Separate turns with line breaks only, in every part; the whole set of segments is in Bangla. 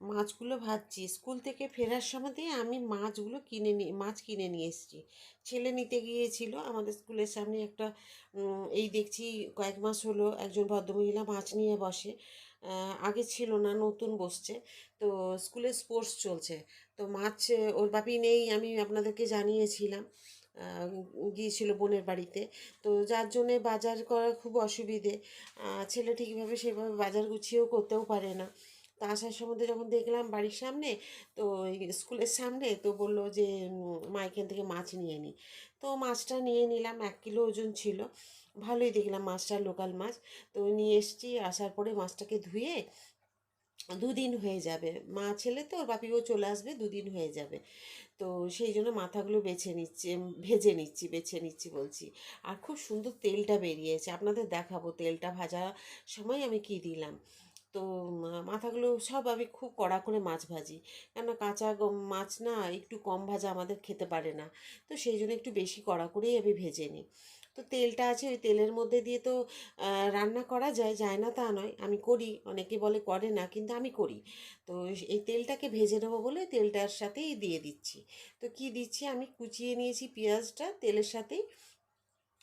মাছগুলো ভাজছি। স্কুল থেকে ফেরার সময়তেই আমি মাছগুলো কিনে নিয়ে মাছ কিনে নিয়ে এসেছি। ছেলে নিতে গিয়েছিল আমাদের স্কুলের সামনে একটা এই দেখছি কয়েক মাস হলো একজন ভদ্রমহিলা মাছ নিয়ে বসে। আগে ছিল না, নতুন বসছে। তো স্কুলে স্পোর্টস চলছে। তো মাছ, ওর বাপি নেই, আমি আপনাদেরকে জানিয়েছিলাম। গিয়েছিল বোনের বাড়িতে। তো যার জন্যে বাজার করা খুব অসুবিধে। ছেলে ঠিকভাবে সেভাবে বাজার গুছিয়েও করতেও পারে না। তা আসার সময় যখন দেখলাম বাড়ির সামনে, তো স্কুলের সামনে, তো বলল যে মা এখান থেকে মাছ নিয়ে নিই তো মাছটা নিয়ে নিলাম, এক কিলো ওজন ছিল। ভালোই দেখলাম মাছটা লোকাল মাছ। তো নিয়ে এসেছি, আসার পরে মাছটাকে ধুয়ে দুদিন হয়ে যাবে। মা ছেলে তো, ওর বাপিও চলে আসবে, দুদিন হয়ে যাবে। তো সেই জন্য মাথাগুলো বেছে নিচ্ছে ভেজে নিচ্ছি, বেছে নিচ্ছি বলছি। আর খুব সুন্দর তেলটা বেরিয়েছে। আপনাদের দেখাবো তেলটা ভাজার সময় আমি কি দিলাম। তো মাথাগুলো সব আমি খুব কড়া করে মাছ ভাজি। কেন কাঁচা মাছ না একটু কম ভাজা আমাদের খেতে পারে না। তো সেই জন্য একটু বেশি কড়া করেই আমি ভেজে নিই। তো তেলটা আছে ওই তেলের মধ্যে দিয়ে তো রান্না করা যায় যায় না তা নয়। আমি করি, অনেকে বলে করে না, কিন্তু আমি করি। তো এই তেলটাকে ভেজে নেব বলে তেলটার সাথেই দিয়ে দিচ্ছি। তো কি দিচ্ছি? আমি কুচিয়ে নিয়েছি পেঁয়াজটা তেলের সাথেই।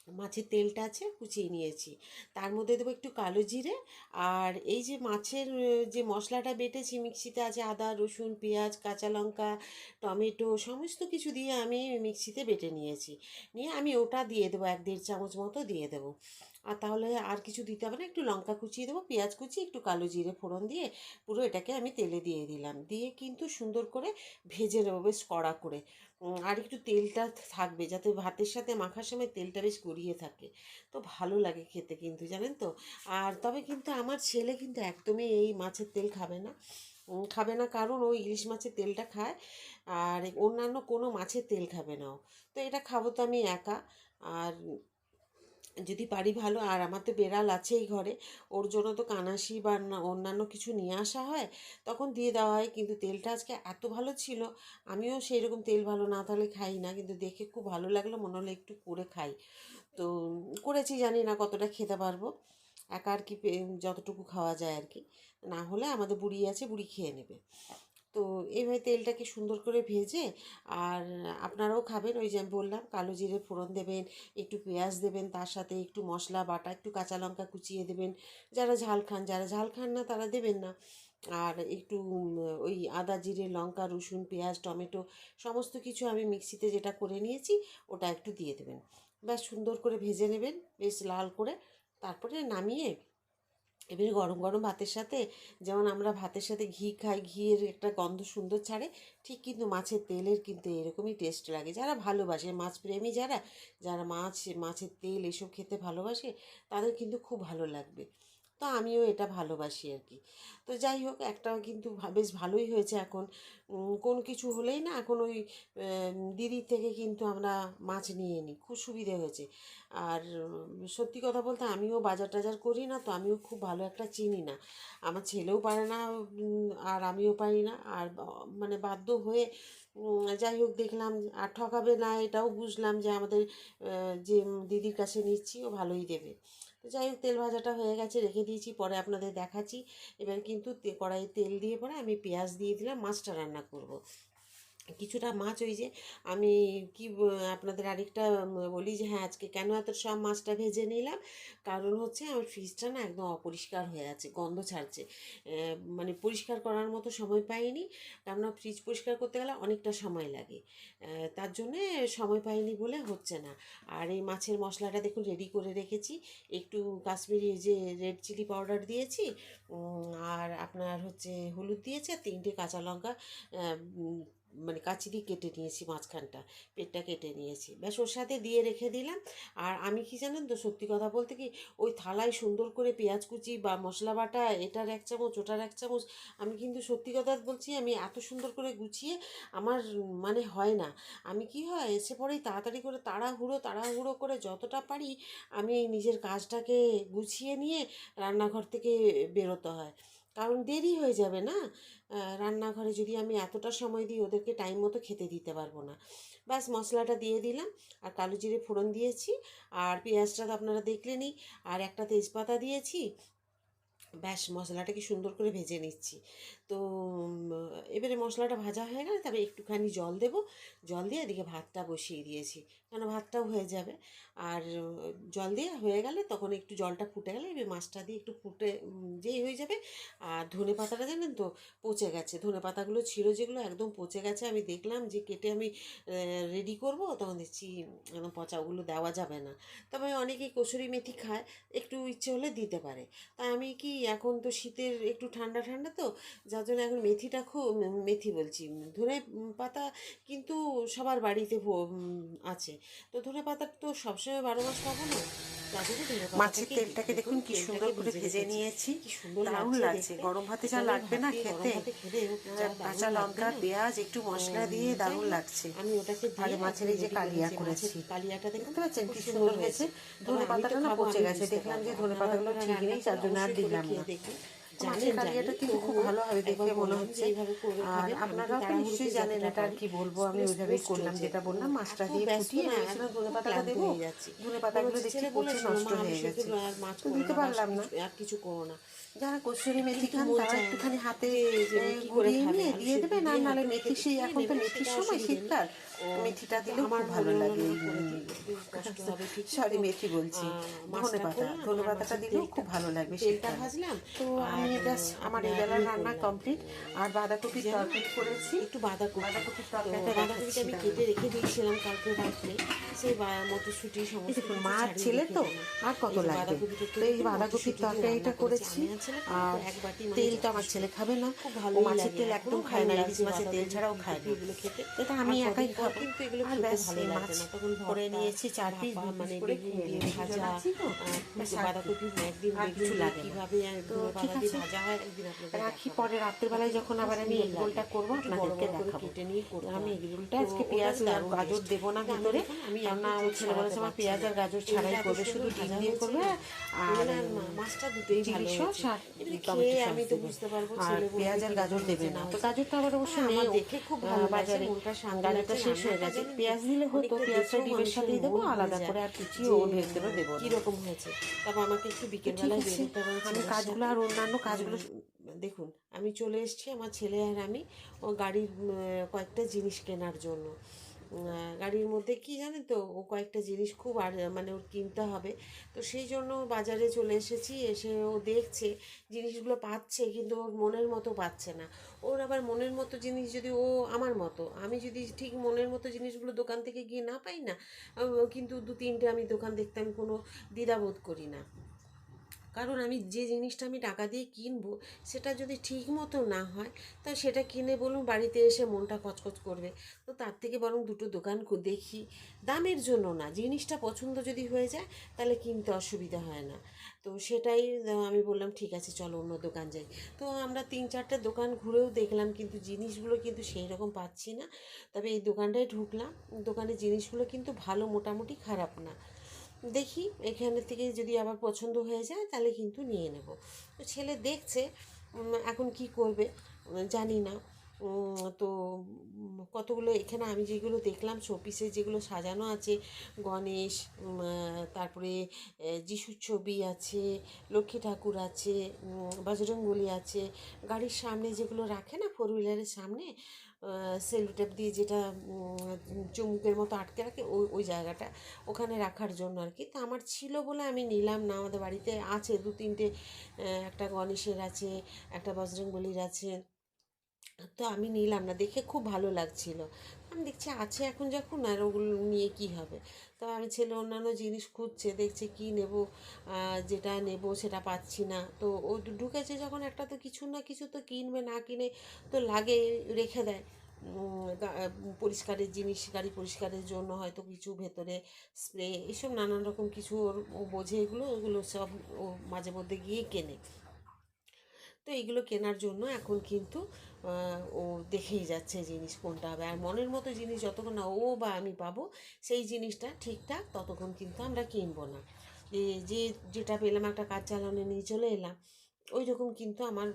মাছের তেলটা আছে, কুচিয়ে নিয়েছি। তার মধ্যে দেবো একটু কালো জিরে আর এই যে মাছের যে মশলাটা বেটেছি, মিক্সিতে আছে আদা, রসুন, পেঁয়াজ, কাঁচা লঙ্কা, টমেটো, সমস্ত কিছু দিয়ে আমি মিক্সিতে বেটে নিয়েছি। নিয়ে আমি ওটা দিয়ে দেবো, এক দেড় চামচ মতো দিয়ে দেবো। আর তাহলে আর কিছু দিতে হবে না, একটু লঙ্কা কুচিয়ে দেবো, পেঁয়াজ কুচি, একটু কালো জিরে ফোড়ন দিয়ে পুরো এটাকে আমি তেলে দিয়ে দিলাম। দিয়ে কিন্তু সুন্দর করে ভেজে নেব, বেশ কড়া করে। আর একটু তেলটা থাকবে যাতে ভাতের সাথে মাখার সময় তেলটা বেশ গড়িয়ে থাকে। তো ভালো লাগে খেতে কিন্তু, জানেন তো? আর তবে কিন্তু আমার ছেলে কিন্তু একদমই এই মাছের তেল খাবে না। খাবে না কারণ ও ইলিশ মাছের তেলটা খায়, আর অন্যান্য কোনো মাছের তেল খাবে না তো এটা খাব তো আমি একা, আর যদি পারি ভালো। আর আমার তো বেড়াল আছেই ঘরে, ওর জন্য তো কানাসি বা অন্যান্য কিছু নিয়ে আসা হয়, তখন দিয়ে দেওয়া হয়। কিন্তু তেলটা আজকে এত ভালো ছিল, আমিও সেই রকম তেল ভালো না তাহলে খাই না, কিন্তু দেখে খুব ভালো লাগল, মনে হলো একটু করে খাই। তো করেছি, জানি না কতটা খেতে পারব, একা আর কি যতটুকু খাওয়া যায় আর কি। না হলে আমাদের বুড়ি আছে, বুড়ি খেয়ে নেবে। তো এইভাবে তেলটাকে সুন্দর করে ভেজে আর আপনারাও খাবেন, ওই যে আমি বললাম কালো জিরে ফোড়ন দেবেন, একটু পেঁয়াজ দেবেন, তার সাথে একটু মশলা, বাটা, একটু কাঁচা লঙ্কা কুচিয়ে দেবেন। যারা ঝাল খান, যারা ঝাল খান না তারা দেবেন না। আর একটু ওই আদা, জিরে, লঙ্কা, রসুন, পেঁয়াজ, টমেটো সমস্ত কিছু আমি মিক্সিতে যেটা করে নিয়েছি ওটা একটু দিয়ে দেবেন। ব্যাস সুন্দর করে ভেজে নেবেন, বেশ লাল করে। তারপরে নামিয়ে এবারে গরম গরম ভাতের সাথে, যেমন আমরা ভাতের সাথে ঘি খাই, ঘিয়ের একটা গন্ধ সুন্দর ছাড়ে, ঠিক কিন্তু মাছের তেলের কিন্তু এরকমই টেস্ট লাগে। যারা ভালোবাসে মাছ প্রেমী যারা যারা মাছ, মাছের তেল এসব খেতে ভালোবাসে, তাদের কিন্তু খুব ভালো লাগবে। তো আমিও এটা ভালোবাসি আর কি তো যাই হোক একটা কিন্তু বেশ ভালোই হয়েছে এখন। কোনো কিছু হলেই না এখন ওই দিদির থেকে কিন্তু আমরা মাছ নিয়ে নিই। খুব সুবিধে হয়েছে। আর সত্যি কথা বলতে আমিও বাজার টাজার করি না, তো আমিও খুব ভালো একটা চিনি না। আমার ছেলেও পারে না আর আমিও পারি না। আর মানে বাধ্য হয়ে যাই হোক দেখলাম, আর ঠকাবে না এটাও বুঝলাম যে আমাদের যে দিদির কাছে নিচ্ছি, ও ভালোই দেবে। তো যাই হোক, তেল ভাজাটা হয়ে গেছে, রেখে দিয়েছি, পরে আপনাদের দেখাচ্ছি এবার কিন্তু কড়াইয়ে তেল দিয়ে পরে আমি পেঁয়াজ দিয়ে দিলাম, মাছটা রান্না করব। কিছুটা মাছ ওই যে আমি কি আপনাদের আরেকটা বলি যে হ্যাঁ আজকে কেন এত সব মাছটা ভেজে নিলাম? কারণ হচ্ছে আমার ফ্রিজটা না একদম অপরিষ্কার হয়ে আছে, গন্ধ ছাড়ছে। মানে পরিষ্কার করার মতো সময় পাইনি। কেননা ফ্রিজ পরিষ্কার করতে গেলে অনেকটা সময় লাগে। তার জন্যে সময় পাইনি বলে হচ্ছে না। আর এই মাছের মশলাটা দেখুন রেডি করে রেখেছি। একটু কাশ্মীরি যে রেড চিলি পাউডার দিয়েছি আর আপনার হচ্ছে হলুদ দিয়েছে তিনটে কাঁচা লঙ্কা মানে কাচি দিয়ে কেটে নিয়েছি মাঝখানটা, পেটটা কেটে নিয়েছি। ব্যাস ওর সাথে দিয়ে রেখে দিলাম। আর আমি কি জানেন তো, সত্যি কথা বলতে কি, ওই থালায় সুন্দর করে পেঁয়াজ কুচি বা মশলা বাটা, এটার এক চামচ, ওটার এক চামচ, আমি কিন্তু সত্যি কথা বলছি, আমি এত সুন্দর করে গুছিয়ে আমার মানে হয় না। আমি কি হয়, এসে পরেই তাড়াতাড়ি করে তাড়াহুড়ো তাড়াহুড়ো করে যতটা পারি, আমি নিজের কাজটাকে গুছিয়ে নিয়ে রান্নাঘর থেকে বেরোতে হয়। কারণ দেরি হয়ে যাবে না? রান্নাঘরে যদি আমি এতটা সময় দিই, ওদেরকে টাইম মতো খেতে দিতে পারব না। ব্যাস, মশলাটা দিয়ে দিলাম, আর কালো জিরে ফোড়ন দিয়েছি, আর পেঁয়াজটা তো আপনারা দেখলেনই, আর একটা তেজপাতা দিয়েছি। ব্যাস, মশলাটাকে সুন্দর করে ভেজে নিচ্ছি। তো এবারে মশলাটা ভাজা হয়ে গেলে তবে একটুখানি জল দেবো। জল দিয়ে এদিকে ভাতটা বসিয়ে দিয়েছি, কেন ভাতটাও হয়ে যাবে। আর, জল দিয়ে হয়ে গেলে তখন একটু জলটা ফুটে গেলে এবার মাছটা দিয়ে একটু ফুটে যেই হয়ে যাবে। আর ধনে পাতাটা জানেন তো পচে গেছে। ধনে পাতাগুলো ছিল যেগুলো একদম পচে গেছে। আমি দেখলাম যে কেটে আমি রেডি করব, তখন দেখছি একদম পচাগুলো দেওয়া যাবে না। তবে অনেকেই কসুরি মেথি খায়, একটু ইচ্ছে হলে দিতে পারে। তা আমি কি এখন তো শীতের একটু ঠান্ডা ঠান্ডা তো যার জন্য এখন মেথিটা খুব মেথি বলছি ধনে পাতা কিন্তু সবার বাড়িতে আছে। তো ধনে পাতা তো সবসময় বারো মাস পাবো না
মাছের তেলটাকে দেখুন কি সুন্দর করে ভেজে নিয়েছি। দারুণ লাগছে গরম ভাতে যা লাগবে না খেতে। কাঁচা লঙ্কা পেঁয়াজ একটু মশলা দিয়ে দারুণ লাগছে।
আমি ওটাকে
এই মাছের এই যে কালিয়া
করেছি। কালিয়াটা
দেখতে পাচ্ছেন কি সুন্দর হয়েছে। ধনে পাতাটা না পচে গেছে। দেখলাম যে ধনে পাতাগুলো ঠিক নেই তার জন্য আর দিলাম না।
জানেন
কালিয়াটা কিন্তু খুব ভালো হবে দেখে মনে হচ্ছে
এইভাবে
আর তো নিশ্চয়ই জানেন এটা আর কি বলব আমি ওইভাবেই করলাম যেটা বললাম মাছটা দিয়ে ফুটিয়ে ধনে পাতাটা দেবো?
যাচ্ছি।
ধনে পাতাগুলো দেখছি
ছেলে
নষ্ট হয়ে গেছে। দিতে পারলাম না।
আর কিছু করো না।
যারা কসুরি মেথি খান তারা একটুখানি হাতে
যে- যে
এ,
কি করে
গুঁড়িয়ে
খাবে,
নিয়ে দিয়ে দেবেন আর নাহলে মেথি সেই এখন তো মেথির সময় শীতকাল। মেথিটা দিলেও
আমার
ভালো লাগে সরি মেথি বলছি। ধনে পাতা ধনে পাতাটা দিলেও খুব ভালো লাগবে
তেলটা ভাজলাম।
তো আমি
আর,
আমার এই বেলার রান্না কমপ্লিট আর বাঁধাকপির তরকারি করেছি।
একটু বাঁধাকপি।
বাঁধাকপির
তো
তরকারিটা
বাঁধাকপিটা আমি কেটে রেখে দিয়েছিলাম কালকে রাত্রে। সেই মটরশুঁটি সমস্ত
মার ছেলে তো আর কত লাগবে? তো এই বাঁধাকপির তরকারিটা
করেছি। আর তো
তেলটা আমার ছেলে খাবে না। ও মাছের তেল একদম খায় না ইলিশ মাছের তেল ছাড়াও খায় না। এটা আমি একাই খাব। আর ব্যাস মাছ করে নিয়েছি চার পিস
মানে ভাজা। বাঁধাকপি একদিন
কিছু লাগে।
কীভাবে
ঠিক আছে। রাখি। পরে রাত্রেবেলায় যখন আবার আমি
সুন্দর
এগ করব আপনাদেরকে দেখাবো। আমি
হয়।
এগ আজকে পেঁয়াজ আর গাজর দেবো না ভিতরে। কেননা ছেলে বলেছে আমার পেঁয়াজ আর গাজর ছাড়াই করবে শুধু ডিম দিয়ে করবে। আর
মাছটা দুটোই ভালো খেয়ে আমি তো বুঝতে পারব
আর পেঁয়াজ আর গাজর দেবে না।
না
তো গাজরটা আবার অবশ্য নেই।
দেখে খুব ভালো
বাজারে গাজরটা শেষ হয়ে গেছে। পেঁয়াজ দিলে হতো পেঁয়াজটা ডিমের সাথেই দেবো আলাদা করে আর ও দেবো
কীরকম হয়েছে? তারপর আমাকে একটু বেরোতে হবে
আমি কাজগুলো আর অন্যান্য কাজগুলো
দেখুন আমি চলে এসেছি আমার ছেলে আর আমি ও গাড়ির কয়েকটা জিনিস কেনার জন্য। গাড়ির মধ্যে কি জানেন তো, ও কয়েকটা জিনিস খুব আর মানে ওর কিনতে হবে। তো সেই জন্য বাজারে চলে এসেছি, এসে ও দেখছে, জিনিসগুলো পাচ্ছে, কিন্তু ওর মনের মতো পাচ্ছে না। ওর আবার মনের মতো জিনিস যদি ও আমার মতো, আমি যদি ঠিক মনের মতো জিনিসগুলো দোকান থেকে গিয়ে না পাই না কিন্তু দু তিনটে আমি দোকান দেখতে আমি কোনো দ্বিধাবোধ করি না। কারণ আমি যে জিনিসটা আমি টাকা দিয়ে কিনবো, সেটা যদি ঠিক মতো না হয়, তা সেটা কিনে বলুন বাড়িতে এসে মনটা কচকচ করবে। তো তার থেকে বরং দুটো দোকান দেখি। দামের জন্য না, জিনিসটা পছন্দ যদি হয়ে যায়, তাহলে কিনতে অসুবিধা হয় না। তো সেটাই আমি বললাম, ঠিক আছে, চলো অন্য দোকান যাই। তো আমরা তিন চারটে দোকান ঘুরেও দেখলাম, কিন্তু জিনিসগুলো কিন্তু সেই রকম পাচ্ছি না। তবে এই দোকানটায় ঢুকলাম। দোকানের জিনিসগুলো কিন্তু ভালো, মোটামুটি খারাপ না। দেখি, এখানে থেকে যদি আবার পছন্দ হয়ে যায়, তাহলে কিন্তু নিয়ে নেব। তো ছেলে দেখছে এখন কি করবে জানি না। তো কতগুলো, এখানে আমি যেগুলো দেখলাম শোপিসে যেগুলো সাজানো আছে, গণেশ তারপরে যিশুর ছবি আছে, লক্ষ্মী ঠাকুর আছে বজরংবলী আছে। গাড়ির সামনে যেগুলো রাখে না ফোর হুইলারের সামনে সেলুটেপ দিয়ে যেটা চুমুকের মতো আটকে রাখে, ওই ওই জায়গাটা ওখানে রাখার জন্য আর কি তা আমার ছিল বলে আমি নিলাম না, আমাদের বাড়িতে আছে দু তিনটে একটা গণেশের আছে, একটা বজরংবলির আছে। তো আমি নিলাম না, দেখে খুব ভালো লাগছিল। আমি দেখছি আছে এখন যখন, আর ওগুলো নিয়ে কি হবে? তো আমি ছেলে অন্যান্য জিনিস খুঁজছে, দেখছে কি নেব যেটা নেব সেটা পাচ্ছি না। তো ও ঢুকেছে যখন একটা তো কিছু না কিছু তো কিনবে, না কিনে তো লাগে, রেখে দেয়। পরিষ্কারের জিনিস, গাড়ি পরিষ্কারের জন্য হয়তো কিছু ভেতরে স্প্রে, এসব নানান রকম কিছু ওর বোঝে এগুলো, ওগুলো সব ও মাঝে মধ্যে গিয়ে কেনে। তো এইগুলো কেনার জন্য এখন কিন্তু ও দেখেই যাচ্ছে জিনিস কোনটা হবে। আর মনের মতো জিনিস যতক্ষণ না ও বা আমি পাবো, সেই জিনিসটা ঠিকঠাক ততক্ষণ কিন্তু আমরা কিনবো না। যে, যেটা পেলাম একটা কাজ চালানো নিয়ে চলে এলাম, ওই রকম কিন্তু আমার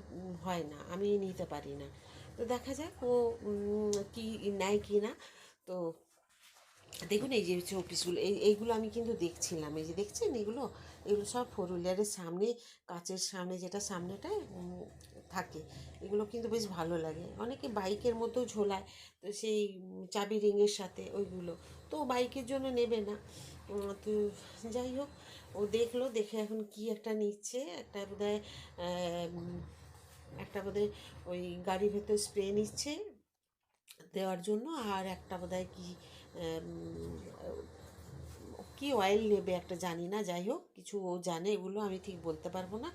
হয় না, আমি নিতে পারি না। তো দেখা যাক ও কি নেয় কি না তো দেখুন এই যে হচ্ছে অফিসগুলো এই এইগুলো আমি কিন্তু দেখছিলাম। এই যে দেখছেন এগুলো? এগুলো সব ফোর হুইলারের সামনে কাচের সামনে যেটা সামনেটায় উম, থাকে। এগুলো কিন্তু বেশ ভালো লাগে। অনেকে বাইকের মধ্যেও ঝোলায় তো সেই চাবি রিংয়ের সাথে ওইগুলো। তো বাইকের জন্য নেবে না। তো যাই হোক ও দেখল দেখে এখন কি একটা নিচ্ছে। একটা বোধহয় একটা বোধহয় ওই গাড়ির ভেতর স্প্রে নিচ্ছে দেওয়ার জন্য। আর একটা বোধহয় কি কি অয়েল নেবে একটা জানি না, যাই হোক, কিছু ও জানে, এগুলো আমি ঠিক বলতে পারব না।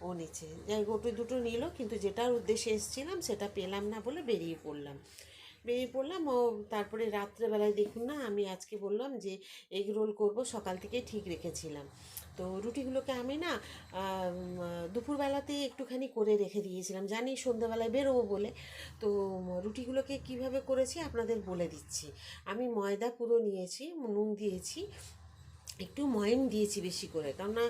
ও নিচে, যাই হোক ওটা দুটো নিল, কিন্তু যেটার উদ্দেশ্যে এসেছিলাম, সেটা পেলাম না বলে বেরিয়ে পড়লাম। বেরিয়ে পড়লাম, ও তারপরে রাত্রেবেলায় দেখুন না, আমি আজকে বললাম যে, এগ রোল করব, সকাল থেকে ঠিক রেখেছিলাম। তো রুটিগুলোকে আমি না দুপুরবেলাতে একটুখানি করে রেখে দিয়েছিলাম। জানি সন্ধ্যাবেলায় বেরোবো বলে। তো রুটিগুলোকে কীভাবে করেছি আপনাদের বলে দিচ্ছি। আমি ময়দা পুরো নিয়েছি, নুন দিয়েছি একটু ময়ম দিয়েছি বেশি করে। কেননা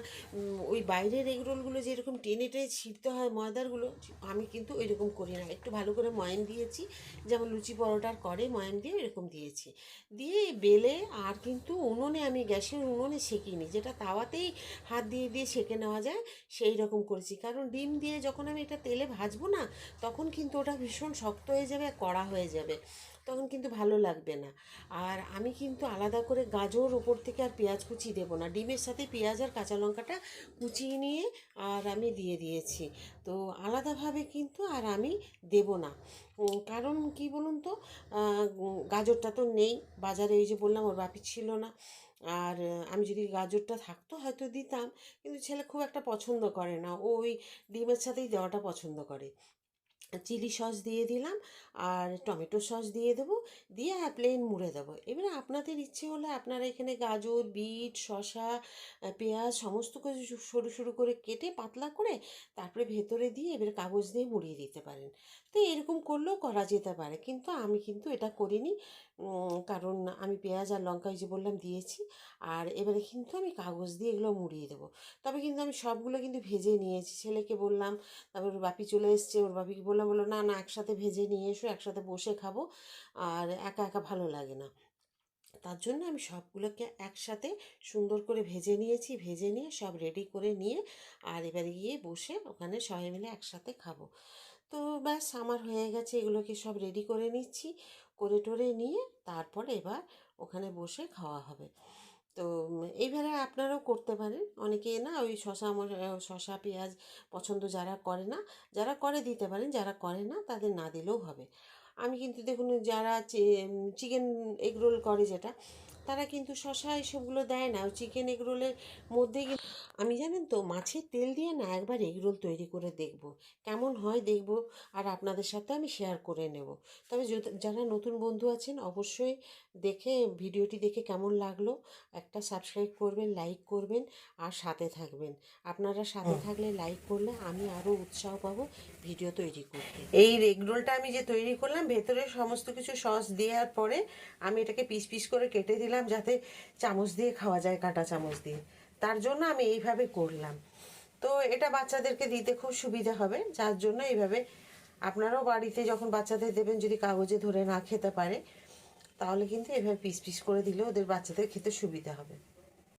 ওই বাইরের এগ রোলগুলো যেরকম টেনে টেনে ছিঁড়তে হয় ময়দারগুলো, আমি কিন্তু ওই রকম করি না। একটু ভালো করে ময়ম দিয়েছি, যেমন লুচি পরোটার করে ময়ম দিয়ে এরকম দিয়েছি। দিয়ে বেলে আর কিন্তু উনুনে আমি গ্যাসের উনুনে সেকিনি, যেটা তাওয়াতেই হাত দিয়ে দিয়ে সেকে নেওয়া যায় সেই রকম করেছি। কারণ ডিম দিয়ে যখন আমি এটা তেলে ভাজবো না, তখন কিন্তু ওটা ভীষণ শক্ত হয়ে যাবে আর কড়া হয়ে যাবে। তখন কিন্তু ভালো লাগবে না। আর আমি কিন্তু আলাদা করে গাজর ওপর থেকে আর পেঁয়াজ কুচি দেবো না। ডিমের সাথে পেঁয়াজ আর কাঁচা লঙ্কাটা কুচিয়ে নিয়ে আর আমি দিয়ে দিয়েছি। তো আলাদাভাবে কিন্তু আর আমি দেব না। কারণ কি বলুন তো? গাজরটা তো নেই। বাজারে এই যে বললাম, ওর বাপি ছিল না। আর আমি যদি গাজরটা থাকতো হয়তো দিতাম। কিন্তু ছেলে খুব একটা পছন্দ করে না। ওই ডিমের সাথেই দেওয়াটা পছন্দ করে। চিলি সস দিয়ে দিলাম আর টমেটো সস দিয়ে দেবো, দিয়ে আর প্লেন মুড়ে দেবো। এবারে আপনাদের ইচ্ছে হলে আপনারা এখানে গাজর, বিট শশা পেঁয়াজ সমস্ত কিছু সরু সরু করে কেটে পাতলা করে তারপরে ভেতরে দিয়ে এবারে কাগজ দিয়ে মুড়িয়ে দিতে পারেন। তো এরকম করলেও করা যেতে পারে কিন্তু আমি কিন্তু এটা করিনি কারণ আমি পেঁয়াজ আর লঙ্কা যে বললাম দিয়েছি আর এবারে কিন্তু আমি কাগজ দিয়ে এগুলো মুড়িয়ে দেবো। তবে কিন্তু আমি সবগুলো কিন্তু ভেজে নিয়েছি। ছেলেকে বললাম, তারপর বাপি চলে এসছে, ওর বাপিকে বললাম বলল না না, একসাথে ভেজে নিয়ে এসো, একসাথে বসে খাব, আর একা একা ভালো লাগে না। তার জন্য আমি সবগুলোকে একসাথে সুন্দর করে ভেজে নিয়েছি, ভেজে নিয়ে সব রেডি করে নিয়ে আর এবারে গিয়ে বসে ওখানে সবাই মিলে একসাথে খাব। তো ব্যাস, আমার হয়ে গেছে, এগুলোকে সব রেডি করে নিচ্ছি, করে টোরে নিয়ে তারপর এবার ওখানে বসে খাওয়া হবে। তো এইভাবে আপনারাও করতে পারেন। অনেকে না ওই শশা শশা পেঁয়াজ পছন্দ যারা করে না, যারা করে দিতে পারেন, যারা করে না তাদের না দিলেও হবে। আমি কিন্তু দেখুন যারা চিকেন এগরোল করে যেটা তারা কিন্তু শশা এসবগুলো দেয় না। ওই চিকেন এগ রোলের মধ্যে আমি জানেন তো মাছের তেল দিয়ে না একবার এগ রোল তৈরি করে দেখব। কেমন হয় দেখব আর আপনাদের সাথে আমি শেয়ার করে নেব। তবে যারা নতুন বন্ধু আছেন অবশ্যই দেখে ভিডিওটি দেখে কেমন লাগল একটা সাবস্ক্রাইব করবেন লাইক করবেন আর সাথে থাকবেন। আপনারা সাথে থাকলে লাইক করলে আমি আরও উৎসাহ পাবো ভিডিও তৈরি করতে। এই এগ রোলটা আমি যে তৈরি করলাম ভেতরে সমস্ত কিছু সস দেওয়ার পরে আমি এটাকে পিস পিস করে কেটে দিলাম যাতে চামচ দিয়ে খাওয়া যায়, কাঁটা চামচ দিয়ে। তার জন্য আমি এইভাবে করলাম। তো এটা বাচ্চাদেরকে দিতে খুব সুবিধা হবে। যার জন্য এইভাবে আপনারাও বাড়িতে যখন বাচ্চাদের দেবেন, যদি কাগজে ধরে না খেতে পারে, তাহলে কিন্তু এভাবে পিস পিস করে দিলে ওদের বাচ্চাদের খেতে সুবিধা হবে।